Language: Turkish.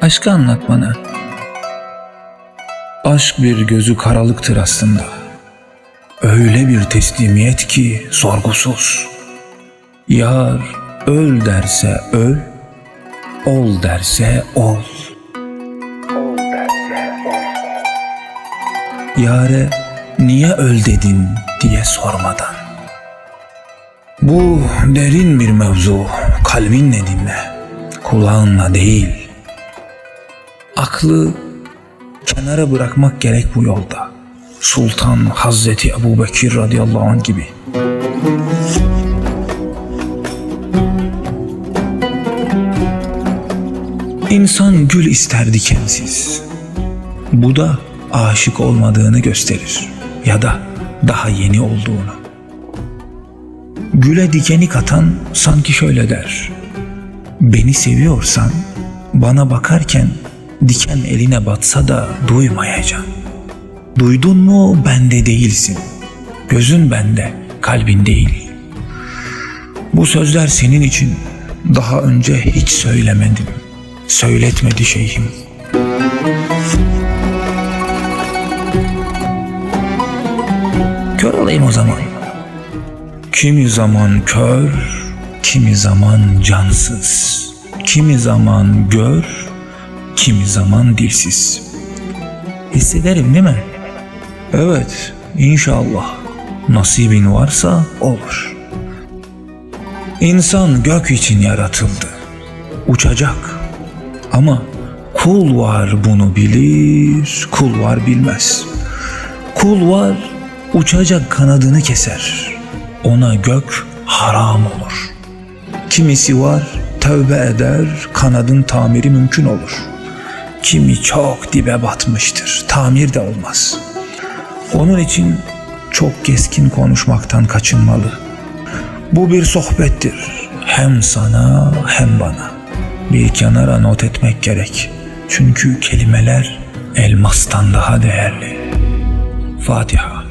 Aşkı anlat bana. Aşk bir gözü karalıktır aslında. Öyle bir teslimiyet ki sorgusuz. Yar öl derse öl, ol derse ol. Yare niye öl dedin diye sormadan. Bu derin bir mevzu. Kalbinle dinle. Kulağınla değil. Aklı kenara bırakmak gerek bu yolda. Sultan Hazreti Ebu Bekir radıyallahu anh gibi. İnsan gül ister dikensiz. Bu da aşık olmadığını gösterir ya da daha yeni olduğunu. Güle dikeni katan sanki şöyle der. Beni seviyorsan bana bakarken diken eline batsa da duymayacaksın. Duydun mu bende değilsin. Gözün bende, kalbin değil. Bu sözler senin için daha önce hiç söylemedim. Söyletmedi şeyhim. Kör olayım o zaman. Kimi zaman kör, kimi zaman cansız. Kimi zaman gör, kimi zaman dilsiz. Hissederim değil mi? Evet, inşallah. Nasibin varsa olur. İnsan gök için yaratıldı. Uçacak. Ama kul var bunu bilir, kul var bilmez. Kul var uçacak kanadını keser. Ona gök haram olur. Kimisi var tövbe eder, kanadın tamiri mümkün olur. Kimi çok dibe batmıştır, tamir de olmaz. Onun için çok keskin konuşmaktan kaçınmalı. Bu bir sohbettir. Hem sana hem bana. Bir kenara not etmek gerek. Çünkü kelimeler elmastan daha değerli. Fatiha.